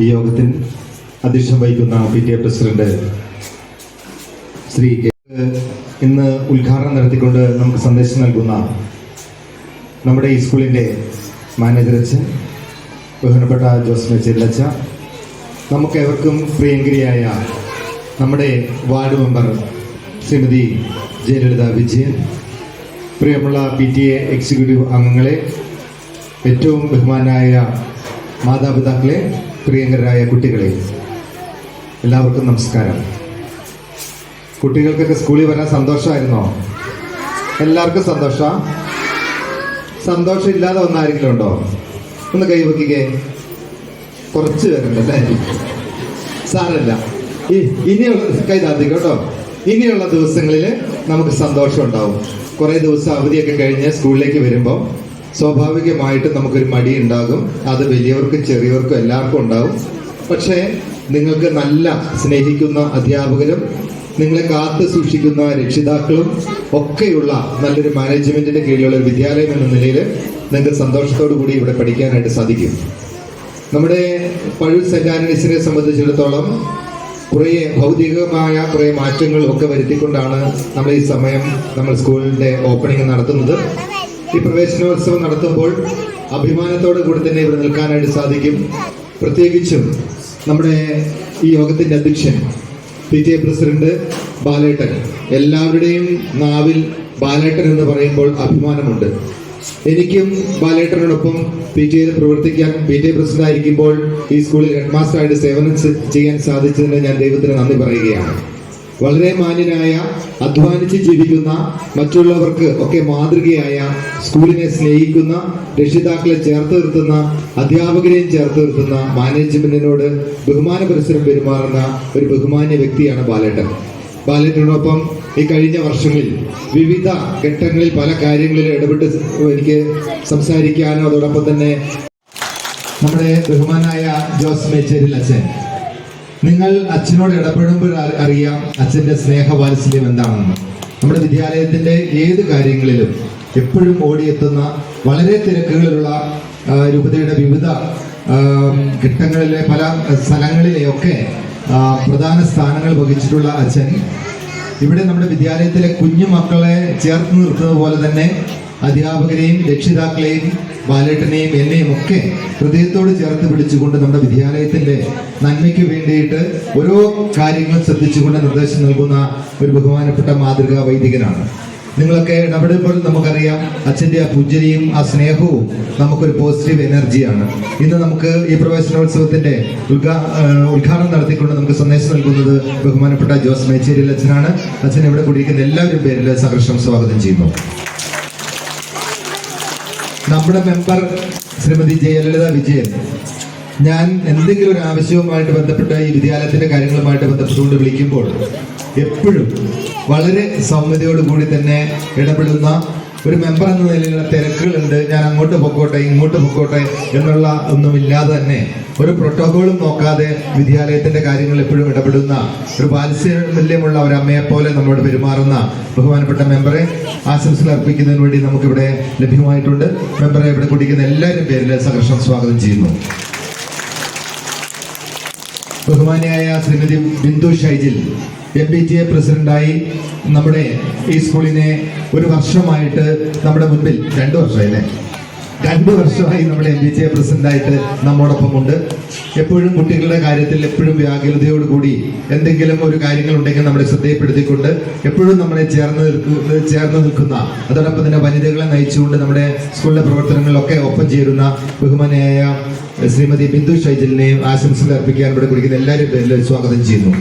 ഈ യോഗത്തിൽ അധ്യക്ഷം വഹിക്കുന്ന P T A president Shri ഇന്ന് ഉദ്ഘാടനം നടത്തിക്കൊണ്ട് നമുക്ക് സന്ദേശം നൽകുന്ന നമ്മുടെ ഈ സ്കൂളിന്റെ മാനേജർ അച്ഛൻ ബഹുമാനപ്പെട്ട ജോസ് ചെല്ലച്ച നമുക്ക് ഏവർക്കും പ്രിയങ്കരിയായ നമ്മുടെ വാർഡ് മെമ്പർ ശ്രീമതി ജയലളിത വിജയൻ പ്രിയമുള്ള പി ടി എ എക്സിക്യൂട്ടീവ് അംഗങ്ങളെ ഏറ്റവും ബഹുമാനായ മാതാപിതാക്കളെ പ്രിയങ്കരായ കുട്ടികളെ എല്ലാവർക്കും നമസ്കാരം. കുട്ടികൾക്കൊക്കെ സ്കൂളിൽ വരാൻ സന്തോഷമായിരുന്നോ? എല്ലാവർക്കും സന്തോഷ? സന്തോഷം ഇല്ലാതെ വന്ന ആരെങ്കിലും ഉണ്ടോ? ഒന്ന് കൈവക്കിക്കേ കുറച്ച് പേരുണ്ടല്ലേ സാരല്ല ഇനിയുള്ള കൈ താത്തിക്കോ കേട്ടോ. ഇനിയുള്ള ദിവസങ്ങളിൽ നമുക്ക് സന്തോഷം ഉണ്ടാവും കുറേ ദിവസം അവധിയൊക്കെ കഴിഞ്ഞ് സ്കൂളിലേക്ക് വരുമ്പോൾ സ്വാഭാവികമായിട്ടും നമുക്കൊരു മടി ഉണ്ടാകും. അത് വലിയവർക്കും ചെറിയവർക്കും എല്ലാവർക്കും ഉണ്ടാവും. പക്ഷേ നിങ്ങൾക്ക് നല്ല സ്നേഹിക്കുന്ന അധ്യാപകരും നിങ്ങളെ കാത്തു സൂക്ഷിക്കുന്ന രക്ഷിതാക്കളും ഒക്കെയുള്ള നല്ലൊരു മാനേജ്മെന്റിന്റെ കീഴിലുള്ള വിദ്യാലയം എന്ന നിലയിൽ നിങ്ങൾക്ക് സന്തോഷത്തോടു കൂടി ഇവിടെ പഠിക്കാനായിട്ട് സാധിക്കും. നമ്മുടെ പഴു സെന്റ് സംബന്ധിച്ചിടത്തോളം കുറേ ഭൗതികമായ കുറേ മാറ്റങ്ങളും ഒക്കെ വരുത്തിക്കൊണ്ടാണ് നമ്മൾ ഈ സമയം നമ്മൾ സ്കൂളിന്റെ ഓപ്പണിംഗ് നടത്തുന്നത്. ഈ പ്രവേശനോത്സവം നടത്തുമ്പോൾ അഭിമാനത്തോടു കൂടി തന്നെ ഇവിടെ നിൽക്കാനായിട്ട് സാധിക്കും. പ്രത്യേകിച്ചും നമ്മുടെ ഈ യോഗത്തിന്റെ അധ്യക്ഷൻ P T A president Balettan. എല്ലാവരുടെയും നാവിൽ ബാലേട്ടൻ എന്ന് പറയുമ്പോൾ അഭിമാനമുണ്ട്. എനിക്കും ബാലേട്ടനോടൊപ്പം പി ടി എയിൽ പ്രവർത്തിക്കാൻ പി ടി എ പ്രസിഡന്റ് ആയിരിക്കുമ്പോൾ ഈ സ്കൂളിൽ ഹെഡ് മാസ്റ്ററായിട്ട് സേവനം ചെയ്യാൻ സാധിച്ചതിന് ഞാൻ ദൈവത്തിന് നന്ദി പറയുകയാണ്. വളരെ മാന്യനായ അധ്വാനിച്ച് ജീവിക്കുന്ന മറ്റുള്ളവർക്ക് ഒക്കെ മാതൃകയായ സ്കൂളിനെ സ്നേഹിക്കുന്ന രക്ഷിതാക്കളെ ചേർത്ത് നിർത്തുന്ന അധ്യാപകരെയും ചേർത്ത് നിർത്തുന്ന മാനേജ്മെന്റിനോട് ബഹുമാന പരിസരം പെരുമാറുന്ന ഒരു ബഹുമാന്യ വ്യക്തിയാണ് ബാലേട്ടൻ. ബാലേട്ടനോടൊപ്പം ഈ കഴിഞ്ഞ വർഷങ്ങളിൽ വിവിധ ഘട്ടങ്ങളിൽ പല കാര്യങ്ങളിലും ഇടപെട്ട് എനിക്ക് സംസാരിക്കാനോ അതോടൊപ്പം തന്നെ നമ്മുടെ ബഹുമാനായ ജോസ് മേച്ചേരിൽ അച്ഛൻ നിങ്ങൾ അച്ഛനോട് ഇടപെടുമ്പോൾ അറിയാം അച്ഛന്റെ സ്നേഹവാത്സല്യം എന്താണെന്ന് നമ്മുടെ വിദ്യാലയത്തിന്റെ ഏത് കാര്യങ്ങളിലും എപ്പോഴും ഓടിയെത്തുന്ന വളരെ തിരക്കുകളിലുള്ള രൂപതയുടെ വിവിധ ഘട്ടങ്ങളിലെ പല സ്ഥലങ്ങളിലെയൊക്കെ പ്രധാന സ്ഥാനങ്ങൾ വഹിച്ചിട്ടുള്ള അച്ഛൻ. ഇവിടെ നമ്മുടെ വിദ്യാലയത്തിലെ കുഞ്ഞു മക്കളെ ചേർത്ത് നിർത്തുന്നത് പോലെ തന്നെ അധ്യാപകരെയും രക്ഷിതാക്കളെയും ബാലേട്ടനെയും എന്നെയും ഒക്കെ ഹൃദയത്തോട് ചേർത്ത് പിടിച്ചുകൊണ്ട് നമ്മുടെ വിദ്യാലയത്തിന്റെ നന്മയ്ക്ക് വേണ്ടിയിട്ട് ഓരോ കാര്യങ്ങളും ശ്രദ്ധിച്ചുകൊണ്ട് നിർദ്ദേശം നൽകുന്ന ഒരു ബഹുമാനപ്പെട്ട മാതൃകാ വൈദികനാണ്. നിങ്ങളൊക്കെ ഇടപെടുമ്പോൾ നമുക്കറിയാം അച്ഛന്റെ ആ പുഞ്ചരിയും ആ സ്നേഹവും നമുക്കൊരു പോസിറ്റീവ് എനർജിയാണ് ഇന്ന് നമുക്ക് ഈ പ്രവേശനോത്സവത്തിന്റെ ഉദ്ഘാ ഉദ്ഘാടനം നടത്തിക്കൊണ്ട് നമുക്ക് സന്ദേശം നൽകുന്നത് ബഹുമാനപ്പെട്ട ജോസ് മേച്ചേരിയിൽ അച്ഛനാണ്. അച്ഛൻ ഇവിടെ കൂടിയിരിക്കുന്ന എല്ലാവരും പേരിൽ സഹർഷം സ്വാഗതം ചെയ്യുന്നു. നമ്മുടെ മെമ്പർ ശ്രീമതി ജയലളിത വിജയൻ ഞാൻ എന്തെങ്കിലും ഒരു ആവശ്യവുമായിട്ട് ബന്ധപ്പെട്ട ഈ വിദ്യാലയത്തിന്റെ കാര്യങ്ങളുമായിട്ട് ബന്ധപ്പെട്ടുകൊണ്ട് വിളിക്കുമ്പോൾ എപ്പോഴും വളരെ സൗമ്യതയോടുകൂടി തന്നെ ഇടപെടുന്ന ഒരു മെമ്പർ എന്ന നിലയിലുള്ള തിരക്കുകളുണ്ട്. ഞാൻ അങ്ങോട്ട് പൊക്കോട്ടെ ഇങ്ങോട്ട് പൊക്കോട്ടെ എന്നുള്ള ഒന്നുമില്ലാതെ തന്നെ ഒരു പ്രോട്ടോകോളും നോക്കാതെ വിദ്യാലയത്തിന്റെ കാര്യങ്ങൾ എപ്പോഴും ഇടപെടുന്ന ഒരു വാത്സല്യമുള്ള ഒരു അമ്മയെ പോലെ നമ്മളോട് പെരുമാറുന്ന ബഹുമാനപ്പെട്ട മെമ്പറെ ആശംസകൾ അർപ്പിക്കുന്നതിന് വേണ്ടി നമുക്കിവിടെ ലഭ്യമായിട്ടുണ്ട്. മെമ്പറെ ഇവിടെ കുടിക്കുന്ന എല്ലാവരും പേരിൽ സഹർഷം സ്വാഗതം ചെയ്യുന്നു. ബഹുമാനിയായ Shrimati Bindu Shaijil M P T A പ്രസിഡന്റായി നമ്മുടെ ഈ സ്കൂളിനെ ഒരു വർഷമായിട്ട് നമ്മുടെ മുൻപിൽ രണ്ടു വർഷമായില്ലേ? രണ്ടു വർഷമായി നമ്മുടെ എം പി ടി എ പ്രസിഡന്റായിട്ട് നമ്മോടൊപ്പം ഉണ്ട് എപ്പോഴും കുട്ടികളുടെ കാര്യത്തിൽ എപ്പോഴും വ്യാകുലതയോടുകൂടി എന്തെങ്കിലും ഒരു കാര്യങ്ങൾ ഉണ്ടെങ്കിൽ നമ്മളെ ശ്രദ്ധയപ്പെടുത്തിക്കൊണ്ട് എപ്പോഴും നമ്മളെ ചേർന്ന് നിൽക്കുന്ന ചേർന്ന് നിൽക്കുന്ന അതോടൊപ്പം തന്നെ വനിതകളെ നയിച്ചുകൊണ്ട് നമ്മുടെ സ്കൂളിലെ പ്രവർത്തനങ്ങളിലൊക്കെ ഒപ്പം ചേരുന്ന ബഹുമാനയായ ശ്രീമതി ബിന്ദു ഷൈജലിനെയും ആശംസകൾ അർപ്പിക്കാൻ ഇവിടെ കുടിക്കുന്ന എല്ലാവരും സ്വാഗതം ചെയ്യുന്നു.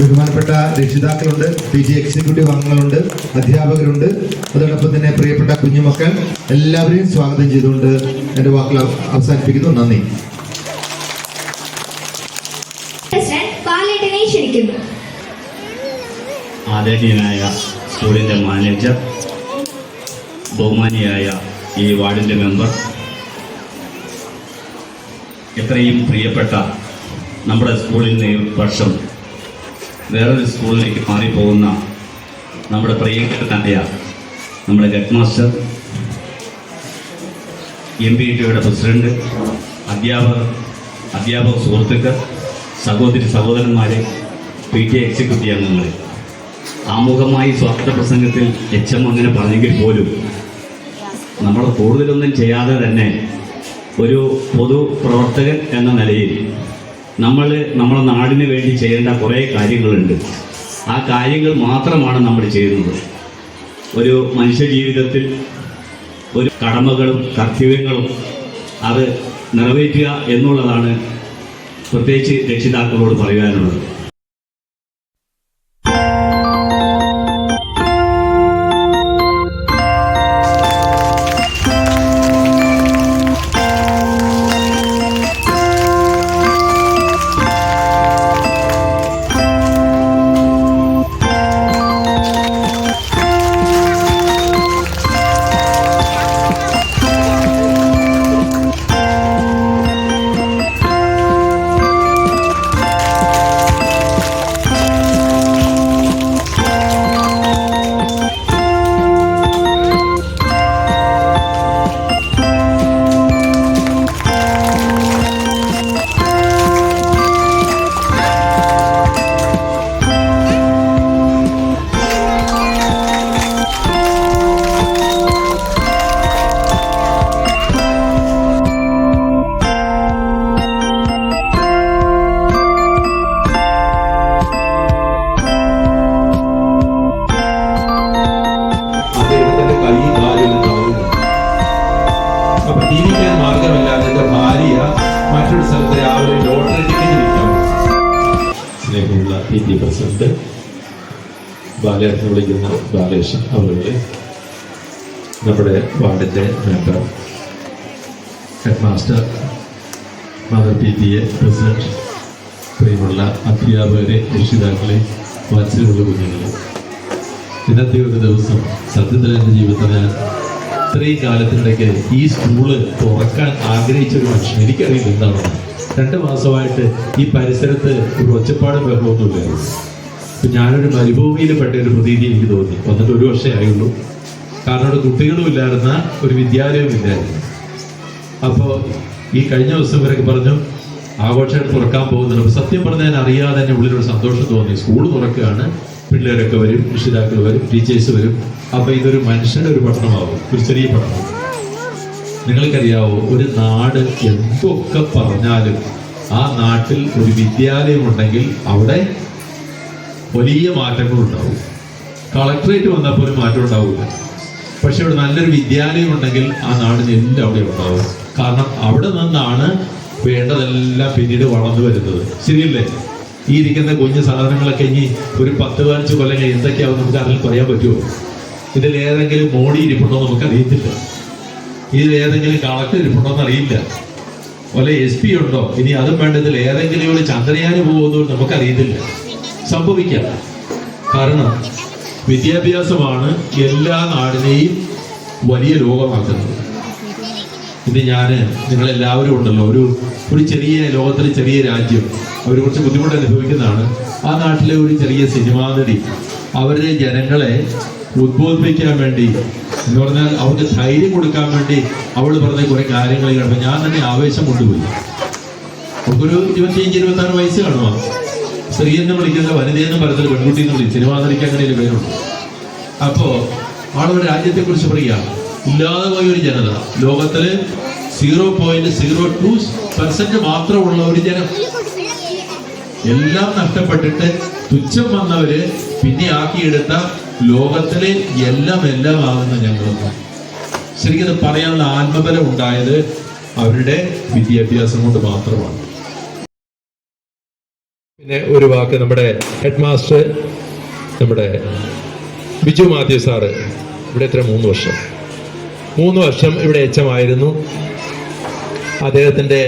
ബഹുമാനപ്പെട്ട രക്ഷിതാക്കളുണ്ട് പി ജി എക്സിക്യൂട്ടീവ് അംഗങ്ങളുണ്ട് അധ്യാപകരുണ്ട്. അതോടൊപ്പം തന്നെ പ്രിയപ്പെട്ട കുഞ്ഞുമക്കൾ എല്ലാവരെയും സ്വാഗതം ചെയ്തുകൊണ്ട് എന്റെ വാക്കുകൾ അവസാനിപ്പിക്കുന്നു. നന്ദി. ആദരണീയനായ സ്കൂളിന്റെ മാനേജർ ബഹുമാനിയായ ഈ വാർഡിന്റെ മെമ്പർ എത്രയും പ്രിയപ്പെട്ട നമ്മുടെ സ്കൂളിൽ നിന്ന് വർഷം വേറൊരു സ്കൂളിലേക്ക് മാറിപ്പോകുന്ന നമ്മുടെ പ്രിയങ്കരനായ നമ്മുടെ ഹെഡ് മാസ്റ്റർ എം പി ടിയുടെ പ്രസിഡന്റ് അധ്യാപകർ അധ്യാപക സുഹൃത്തുക്കൾ സഹോദരി സഹോദരന്മാരെ പി ടി എക്സിക്യൂട്ടീവ് അംഗങ്ങളെ. ആമുഖമായി സ്വാഗത പ്രസംഗത്തിൽ എച്ച് എം അങ്ങനെ പറഞ്ഞെങ്കിൽ പോലും നമ്മൾ കൂടുതലൊന്നും ചെയ്യാതെ തന്നെ ഒരു പൊതു പ്രവർത്തകൻ എന്ന നിലയിൽ നമ്മൾ നമ്മുടെ നാടിന് വേണ്ടി ചെയ്യേണ്ട കുറേ കാര്യങ്ങളുണ്ട്. ആ കാര്യങ്ങൾ മാത്രമാണ് നമ്മൾ ചെയ്യുന്നത്. ഒരു മനുഷ്യ ജീവിതത്തിൽ ഒരു കടമകളും കർത്തവ്യങ്ങളും അത് നിറവേറ്റുക എന്നുള്ളതാണ് പ്രത്യേകിച്ച് രക്ഷിതാക്കളോട് പറയാനുള്ളത്. സ്നേഹമുള്ള പി പ്രസിഡന്റ് ബാലേട്ടൻ വിളിക്കുന്ന ബാലേഷൻ അവരുടെ നമ്മുടെ വാർഡിന്റെ member head master mother P T A president പ്രിയമുള്ള അധ്യാപകരെ രക്ഷിതാക്കളെ വാത്സല്യമുള്ള കുഞ്ഞുങ്ങളെ. ഇന്നത്തെ ഒരു ദിവസം സത്യത്തിൽ എന്റെ ജീവിതത്തിൽ ഞാൻ ഇത്രയും കാലത്തിനിടയ്ക്ക് ഈ സ്കൂൾ തുറക്കാൻ ആഗ്രഹിച്ച ഒരു മനുഷ്യൻ. എനിക്കറിയില്ല എന്താണ് രണ്ട് മാസമായിട്ട് ഈ പരിസരത്ത് ഒരു ഒച്ചപ്പാട് ബഹുമൊന്നുമില്ല ഇപ്പം ഞാനൊരു മരുഭൂമിയിൽ പെട്ട ഒരു പ്രതീതി എനിക്ക് തോന്നി. വന്നിട്ട് ഒരു വർഷമേ ആയുള്ളൂ. കാരണം അവിടെ കുട്ടികളും ഇല്ലായിരുന്ന ഒരു വിദ്യാലയവും ഇല്ലായിരുന്നു. അപ്പോൾ ഈ കഴിഞ്ഞ ദിവസം ഇവരൊക്കെ പറഞ്ഞു ആഘോഷമായിട്ട് തുറക്കാൻ പോകുന്നുണ്ട്. സത്യം പറഞ്ഞാൽ അറിയാതെ തന്നെ ഉള്ളിലൊരു സന്തോഷം തോന്നി. സ്കൂൾ തുറക്കുകയാണ്. പിള്ളേരൊക്കെ വരും രക്ഷിതാക്കൾ വരും ടീച്ചേഴ്സ് വരും. അപ്പോൾ ഇതൊരു മനുഷ്യന്റെ ഒരു പട്ടണമാവും ഒരു ചെറിയ പട്ടണം നിങ്ങൾക്കറിയാവോ ഒരു നാട് എന്തൊക്കെ പറഞ്ഞാലും ആ നാട്ടിൽ ഒരു വിദ്യാലയം ഉണ്ടെങ്കിൽ അവിടെ വലിയ മാറ്റങ്ങൾ ഉണ്ടാവും കളക്ടറേറ്റ് വന്നപ്പോൾ ഒരു മാറ്റം ഉണ്ടാവില്ല. പക്ഷെ ഇവിടെ നല്ലൊരു വിദ്യാലയം ഉണ്ടെങ്കിൽ ആ നാടിന് എല്ലാം അവിടെ ഉണ്ടാവും. കാരണം അവിടെ നിന്നാണ് വേണ്ടതെല്ലാം പിന്നീട് വളർന്നു വരുന്നത്. ശരിയല്ലേ? ഈ ഇരിക്കുന്ന കുഞ്ഞു സാധനങ്ങളൊക്കെ ഇനി ഒരു പത്ത് പതിനഞ്ച് കൊല്ലം കഴിഞ്ഞ് എന്തൊക്കെയാവും നമുക്ക് അതിൽ പറയാൻ പറ്റുമോ? ഇതിൽ ഏതെങ്കിലും ബോഡി ഇരിപ്പുണ്ടോ നമുക്ക് അറിയത്തില്ല ഇതിൽ ഏതെങ്കിലും കളക്ടർ ഇരിപ്പുണ്ടോ എന്ന് അറിയില്ല. വല്ല എസ് പി ഉണ്ടോ? ഇനി അതും വേണ്ട ഇതിൽ ഏതെങ്കിലും ഇവിടെ ചന്ദ്രയാന് പോകുന്നു നമുക്കറിയത്തില്ല. സംഭവിക്കാം. കാരണം വിദ്യാഭ്യാസമാണ് എല്ലാ നാടിനെയും വലിയ ലോകമാക്കുന്നത്. ഇത് ഞാൻ നിങ്ങളെല്ലാവരും ഉണ്ടല്ലോ ഒരു ഒരു ചെറിയ ലോകത്തിലെ ചെറിയ രാജ്യം. അവർ കുറച്ച് ബുദ്ധിമുട്ട് അനുഭവിക്കുന്നതാണ്. ആ നാട്ടിലെ ഒരു ചെറിയ സിനിമാ നടി അവരുടെ ജനങ്ങളെ ഉദ്ബോധിപ്പിക്കാൻ വേണ്ടി. എന്ന് പറഞ്ഞാൽ അവർക്ക് ധൈര്യം കൊടുക്കാൻ വേണ്ടി അവൾ പറഞ്ഞ കുറെ കാര്യങ്ങൾ കാണുമ്പോൾ ഞാൻ തന്നെ ആവേശം കൊണ്ടുപോയി. നമുക്കൊരു ഇരുപത്തിയഞ്ച് ഇരുപത്തി ആറ് വയസ്സ് കാണുമോ സ്ത്രീ എന്ന് വിളിക്കുന്ന വനിതയെന്ന് പറയുന്നത് പെൺകുട്ടി എന്ന് വിളിക്കും സിനിമാ നടിക്ക് അങ്ങനെ ഒരു പേരുണ്ട്. അപ്പോ ആളുടെ രാജ്യത്തെ കുറിച്ച് പറയുക. ഇല്ലാതെ പോയ ഒരു ജനത. ലോകത്തിൽ zero point zero two percent മാത്രമുള്ള ഒരു ജനം. എല്ലാം നഷ്ടപ്പെട്ടിട്ട് തുച്ഛം വന്നവര് പിന്നെ ആക്കിയെടുത്ത ലോകത്തിലെ എല്ലാം എല്ലാം ആകുന്ന ഞങ്ങളൊന്നും. ശരിക്കും പറയാനുള്ള ആത്മബലം ഉണ്ടായത് അവരുടെ വിദ്യാഭ്യാസം കൊണ്ട് മാത്രമാണ്. പിന്നെ ഒരു വാക്ക് നമ്മുടെ ഹെഡ് മാസ്റ്റർ നമ്മുടെ ബിജു മാത്യു സാറ് ഇവിടെ എത്ര? മൂന്ന് വർഷം. മൂന്ന് വർഷം ഇവിടെ എച്ചമായിരുന്നു അദ്ദേഹത്തിന്റെ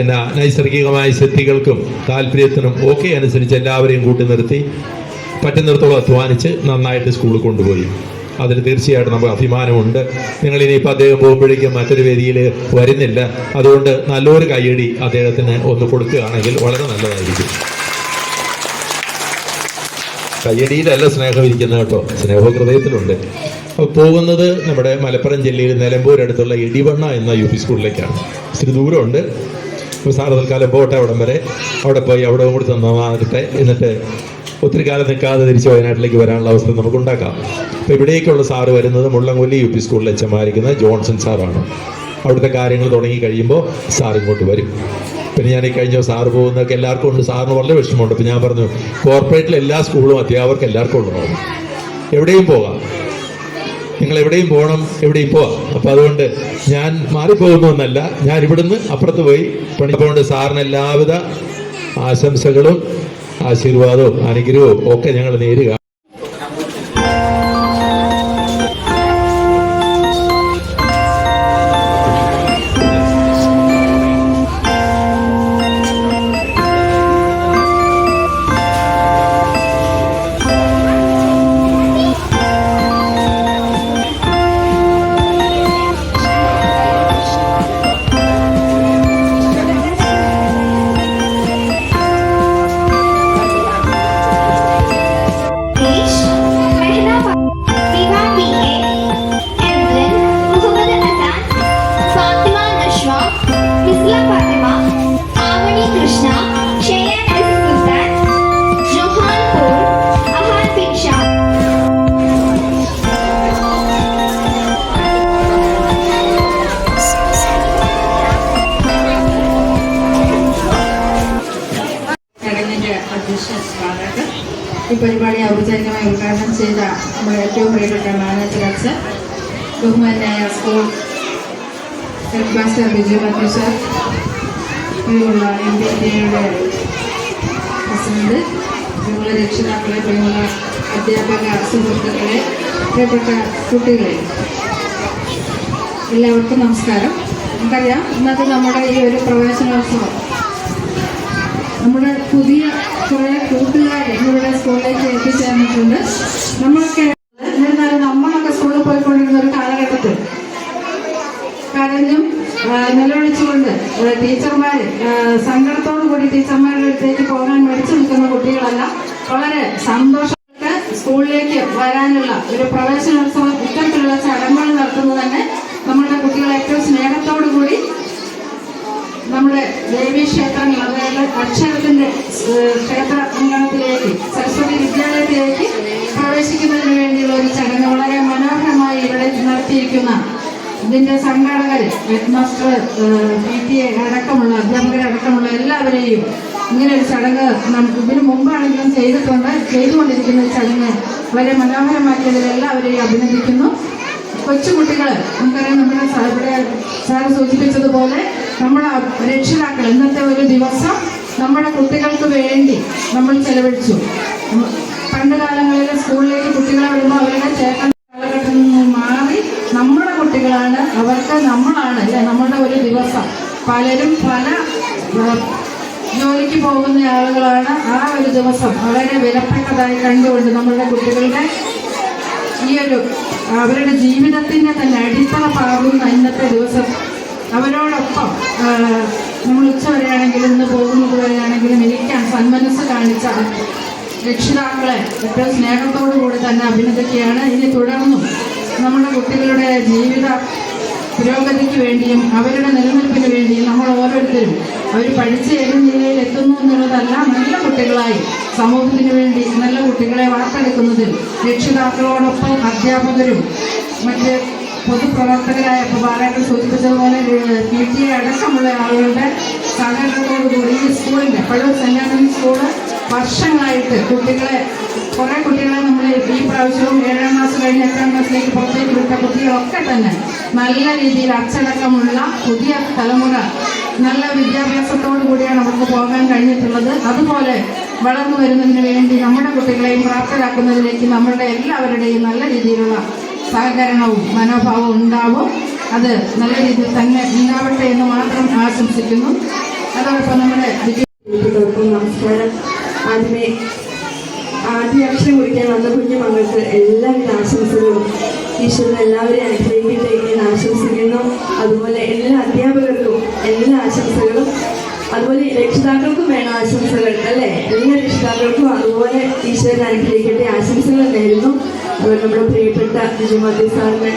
എന്നാ നൈസർഗികമായ സിദ്ധികൾക്കും താല്പര്യത്തിനും ഒക്കെ അനുസരിച്ച് എല്ലാവരെയും കൂട്ടി നിർത്തി പറ്റുന്നിടത്തോളം അധ്വാനിച്ച് നന്നായിട്ട് സ്കൂളിൽ കൊണ്ടുപോയി. അതിൽ തീർച്ചയായിട്ടും നമുക്ക് അഭിമാനമുണ്ട്. നിങ്ങൾ ഇനിയിപ്പോൾ അദ്ദേഹം പോകുമ്പോഴേക്കും മറ്റൊരു വേദിയിൽ വരുന്നില്ല. അതുകൊണ്ട് നല്ലൊരു കയ്യടി അദ്ദേഹത്തിന് ഒന്ന് കൊടുക്കുകയാണെങ്കിൽ വളരെ നല്ലതായിരിക്കും. കയ്യടിയിലല്ല സ്നേഹം ഇരിക്കുന്നത് കേട്ടോ. സ്നേഹം ഹൃദയത്തിലുണ്ട് പോകുന്നത് നമ്മുടെ മലപ്പുറം ജില്ലയിൽ നിലമ്പൂരടുത്തുള്ള ഇടിവണ്ണ എന്ന യു പി സ്കൂളിലേക്കാണ്. ഇച്ചിരി ദൂരമുണ്ട്. സാറ് തൽക്കാലം പോട്ടെ അവിടം വരെ. അവിടെ പോയി അവിടെ കൂടി തന്നാകട്ടെ എന്നിട്ട് ഒത്തിരി കാലം നിൽക്കാതെ തിരിച്ച് വയനാട്ടിലേക്ക് വരാനുള്ള അവസരം നമുക്ക് ഉണ്ടാക്കാം അപ്പോൾ ഇവിടേക്കുള്ള സാറ് വരുന്നത് മുള്ളംകൊല്ലി യു പി സ്കൂളിൽ എച്ചമായിരിക്കുന്ന ജോൺസൺ സാറാണ്. അവിടുത്തെ കാര്യങ്ങൾ തുടങ്ങി കഴിയുമ്പോൾ സാർ ഇങ്ങോട്ട് വരും. പിന്നെ ഞാൻ ഈ കഴിഞ്ഞ സാറ് പോകുന്നതൊക്കെ എല്ലാവർക്കും ഉണ്ട്. സാറിന് വളരെ വിഷമമുണ്ട്. ഇപ്പം ഞാൻ പറഞ്ഞു കോർപ്പറേറ്റിലെ എല്ലാ സ്കൂളും അധ്യാപകർക്ക് എല്ലാവർക്കും ഉണ്ടാവും എവിടെയും പോകാം. നിങ്ങൾ എവിടെയും പോകണം എവിടെയും പോവാം. അപ്പം അതുകൊണ്ട് ഞാൻ മാറിപ്പോകുന്നൊന്നല്ല. ഞാൻ ഇവിടുന്ന് അപ്പുറത്ത് പോയി പണി അതുകൊണ്ട് സാറിന് എല്ലാവിധ ആശംസകളും ആശീർവാദവും അനുഗ്രഹവും ഒക്കെ ഞങ്ങൾ നേരുക. നമ്മുടെ ഏറ്റവും പ്രിയപ്പെട്ട മാനേജർ അച്ഛൻ ബഹുമാനായ school head master Biju Mathew sir പ്രിയമുള്ള എം പി ടിയുടെ പ്രസിഡന്റ് പ്രിയമുള്ള രക്ഷിതാക്കളെ പ്രിയമുള്ള അധ്യാപക സുഹൃത്തുക്കളെ പ്രിയപ്പെട്ട കുട്ടികളെ എല്ലാവർക്കും നമസ്കാരം. നമുക്കറിയാം ഇന്നത്തെ നമ്മുടെ ഈ ഒരു പ്രവേശനോത്സവം നമ്മുടെ പുതിയ കുറെ കൂട്ടുകാരെ നമ്മുടെ സ്കൂളിലേക്ക് എത്തിച്ചേർന്നിട്ടുണ്ട്. നമ്മളൊക്കെ എന്നിരുന്നാലും നമ്മളൊക്കെ സ്കൂളിൽ പോയിക്കൊണ്ടിരുന്ന ഒരു കാലഘട്ടത്തിൽ കരഞ്ഞും നിലവിളിച്ചുകൊണ്ട് ടീച്ചർമാർ സങ്കടത്തോടു കൂടി ടീച്ചർമാരുടെ അടുത്തേക്ക് പോകാൻ മടിച്ചു നിൽക്കുന്ന കുട്ടികളല്ല വളരെ സന്തോഷത്തോടെ സ്കൂളിലേക്ക് വരാനുള്ള ഒരു പ്രവേശനോത്സവം ഇത്തരത്തിലുള്ള ചടങ്ങുകൾ നടത്തുന്നത് തന്നെ നമ്മുടെ കുട്ടികളെ ഏറ്റവും സ്നേഹത്തോടു കൂടി നമ്മുടെ ദേവീ ക്ഷേത്രങ്ങൾ അതായത് അക്ഷരത്തിന്റെ ക്ഷേത്ര അങ്കണത്തിലേക്ക് സരസ്വതി വിദ്യാലയത്തിലേക്ക് പ്രവേശിക്കുന്നതിന് വേണ്ടിയുള്ള ഒരു ചടങ്ങ് വളരെ മനോഹരമായി ഇവിടെ നടത്തിയിരിക്കുന്ന ഇതിന്റെ സംഘാടകര് head master P T A അടക്കമുള്ള അധ്യാപകരടക്കമുള്ള എല്ലാവരെയും ഇങ്ങനെ ഒരു ചടങ്ങ് നമുക്ക് ഇതിനു മുമ്പാണെങ്കിലും ചെയ്തിട്ടുണ്ട്. ചെയ്തുകൊണ്ടിരിക്കുന്ന ഈ ചടങ്ങ് വളരെ മനോഹരമാക്കിയതിൽ എല്ലാവരെയും അഭിനന്ദിക്കുന്നു. കൊച്ചുകുട്ടികൾ നമുക്കറിയാം നമ്മുടെ ഇവിടെ സാറ് സൂചിപ്പിച്ചതുപോലെ നമ്മുടെ രക്ഷിതാക്കൾ ഇന്നത്തെ ഒരു ദിവസം നമ്മുടെ കുട്ടികൾക്ക് വേണ്ടി നമ്മൾ ചെലവഴിച്ചു. പണ്ട് കാലങ്ങളിൽ സ്കൂളിലേക്ക് കുട്ടികളെ വിടുമ്പോൾ അവരുടെ ചേട്ടൻ കാലഘട്ടത്തിൽ നിന്ന് മാറി നമ്മുടെ കുട്ടികളാണ്. അവർക്ക് നമ്മളാണ് അല്ലെ? നമ്മുടെ ഒരു ദിവസം. പലരും പല ജോലിക്ക് പോകുന്ന ആളുകളാണ് ആ ഒരു ദിവസം വളരെ വിലപ്പെട്ടതായി കണ്ടുകൊണ്ട് നമ്മളുടെ കുട്ടികളുടെ ഈ ഒരു അവരുടെ ജീവിതത്തിന്റെ തന്നെ അടിത്തറ പാകുന്ന ഇന്നത്തെ ദിവസം അവരോടൊപ്പം ഉച്ചവരെയാണെങ്കിലും ഇന്ന് പോകുന്നത് വരെയാണെങ്കിലും ഇരിക്കാൻ സന്മനസ് കാണിച്ച രക്ഷിതാക്കളെ ഏറ്റവും സ്നേഹത്തോടു കൂടി തന്നെ അഭിനന്ദിക്കുകയാണ്. ഇനി തുടർന്നും നമ്മുടെ കുട്ടികളുടെ ജീവിത പുരോഗതിക്ക് വേണ്ടിയും അവരുടെ നിലനിൽപ്പിന് വേണ്ടിയും നമ്മൾ ഓരോരുത്തരും അവർ പഠിച്ച് ഏത് നിലയിൽ എത്തുന്നു എന്നുള്ളതല്ല നല്ല കുട്ടികളായി സമൂഹത്തിന് വേണ്ടി നല്ല കുട്ടികളെ വാർത്തെടുക്കുന്നതിൽ രക്ഷിതാക്കളോടൊപ്പം അധ്യാപകരും മറ്റ് പൊതുപ്രവർത്തകരായ ഇപ്പോൾ ബാലേട്ടൻ സൂചിപ്പിച്ചതുപോലെ പി ടി എ അടക്കമുള്ള ആളുകളുടെ സഹകരണത്തോടുകൂടി ഈ സ്കൂളിന്റെ പഴയ സെന്റ് ആന്റണി സ്കൂൾ വർഷങ്ങളായിട്ട് കുട്ടികളെ കുറേ കുട്ടികളെ നമ്മൾ ഈ പ്രാവശ്യവും ഏഴാം മാസം കഴിഞ്ഞ് എട്ടാം ക്ലാസ്സിലേക്ക് പുറത്തേക്ക് വിട്ട കുട്ടികളൊക്കെ തന്നെ നല്ല രീതിയിൽ അച്ചടക്കമുള്ള പുതിയ തലമുറ നല്ല വിദ്യാഭ്യാസത്തോടു കൂടിയാണ് അവർക്ക് പോകാൻ കഴിഞ്ഞിട്ടുള്ളത്. അതുപോലെ വളർന്നു വരുന്നതിന് വേണ്ടി നമ്മുടെ കുട്ടികളെയും പ്രാപ്തരാക്കുന്നതിലേക്ക് നമ്മളുടെ എല്ലാവരുടെയും നല്ല രീതിയിലുള്ള സഹകരണവും മനോഭാവവും ഉണ്ടാവും. അത് നല്ല രീതിയിൽ തന്നെ ഉണ്ടാവട്ടെ എന്ന് മാത്രം ആശംസിക്കുന്നു. അതോടൊപ്പം നമ്മുടെ നമസ്കാരം. ആദ്യമേ ആദ്യ അക്ഷരം കുറിക്കാൻ വന്ന കുഞ്ഞു മകൾക്ക് എല്ലാവിധ ആശംസകളും ഈശ്വരൻ എല്ലാവരെയും അനുഗ്രഹിക്കട്ടെ എന്ന് ആശംസിക്കുന്നു. അതുപോലെ എല്ലാ അധ്യാപകർക്കും എല്ലാ ആശംസകളും. അതുപോലെ രക്ഷിതാക്കൾക്കും വേണം ആശംസകൾ അല്ലേ? എല്ലാ രക്ഷിതാക്കൾക്കും അതുപോലെ ഈശ്വരൻ അനുഗ്രഹിക്കട്ടെ ആശംസകൾ നേരുന്നു. നമ്മുടെ പ്രിയപ്പെട്ട വിജയമതി സാറിന്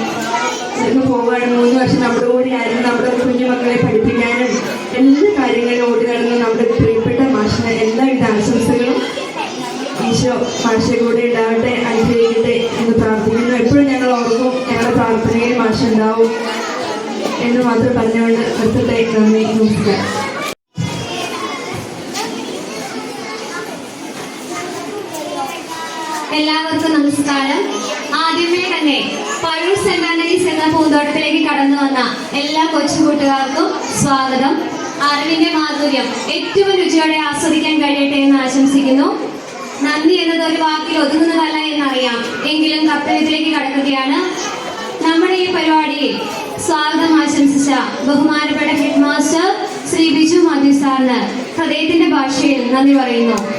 ഒക്കെ പോവാണ്. മൂന്ന് വർഷം നമ്മുടെ കൂടെ ആയിരുന്നു. നമ്മുടെ കുഞ്ഞുമക്കളെ പഠിപ്പിക്കാനും എല്ലാ കാര്യങ്ങളിലും ഓടി നടന്ന നമ്മുടെ പ്രിയപ്പെട്ട മാഷിന് എല്ലാവിധ ആശംസകളും ഈശോ മാഷെ കൂടെ ഉണ്ടാവട്ടെ അനുഗ്രഹിക്കട്ടെ എന്ന് പ്രാർത്ഥിക്കുന്നു. എപ്പോഴും ഞങ്ങൾ ഓർക്കും ഞങ്ങളുടെ പ്രാർത്ഥനയിൽ മാഷ ഉണ്ടാവും എന്ന് മാത്രം പറഞ്ഞുകൊണ്ട് നിർത്തട്ടെ. നന്ദി. നമസ്കാരം. എല്ലാവർക്കും നമസ്കാരം. ആദ്യമേ തന്നെ പഴൂർ സെന്റ് ആന്റണീസ് എന്ന പൂന്തോട്ടത്തിലേക്ക് കടന്നു വന്ന എല്ലാ കൊച്ചുകൂട്ടുകാർക്കും സ്വാഗതം. അറിവിന്റെ മാധുര്യം ഏറ്റവും രുചിയോടെ ആസ്വദിക്കാൻ കഴിയട്ടെ എന്ന് ആശംസിക്കുന്നു. നന്ദി എന്നത് ഒരു വാക്കിൽ ഒതുങ്ങുന്നതല്ല എന്നറിയാം. എങ്കിലും കർത്തവ്യത്തിലേക്ക് കടക്കുകയാണ്. നമ്മുടെ ഈ പരിപാടിയിൽ സ്വാഗതം ആശംസിച്ച ബഹുമാനപ്പെട്ട ഹെഡ് മാസ്റ്റർ ശ്രീ ബിജു മാത്യു ഹൃദയത്തിന്റെ ഭാഷയിൽ നന്ദി പറയുന്നു.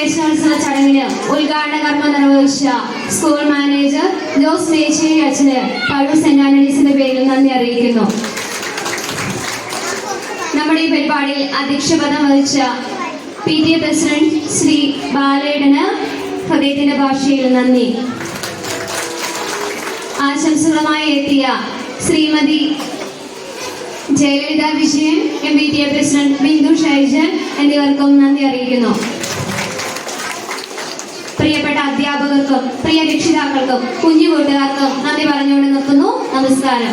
പ്രവേശനോത്സവ ചടങ്ങിന് ഉദ്ഘാടന കർമ്മം നിർവഹിച്ച സ്കൂൾ മാനേജർ ജോസ് മേച്ചേരി അച്ഛന് പഴു സെന്റ് ആന്റണീസിന്റെ പേരിൽ നന്ദി അറിയിക്കുന്നു. നമ്മുടെ ഈ പരിപാടിയിൽ അധ്യക്ഷപദം വഹിച്ച P T A president Shri ബാലേടന് ഹൃദയത്തിന്റെ ഭാഷയിൽ നന്ദി. ആശംസകളുമായി എത്തിയ Shrimati Jayalalitha Vijayan M B T A president Bindu Shaijan എന്നിവർക്കും നന്ദി അറിയിക്കുന്നു. പ്രിയപ്പെട്ട അധ്യാപകർക്കും പ്രിയ രക്ഷിതാക്കൾക്കും കുഞ്ഞു കൂട്ടുകാർക്കും നന്ദി പറഞ്ഞുകൊണ്ട് നിർത്തുന്നു നമസ്കാരം.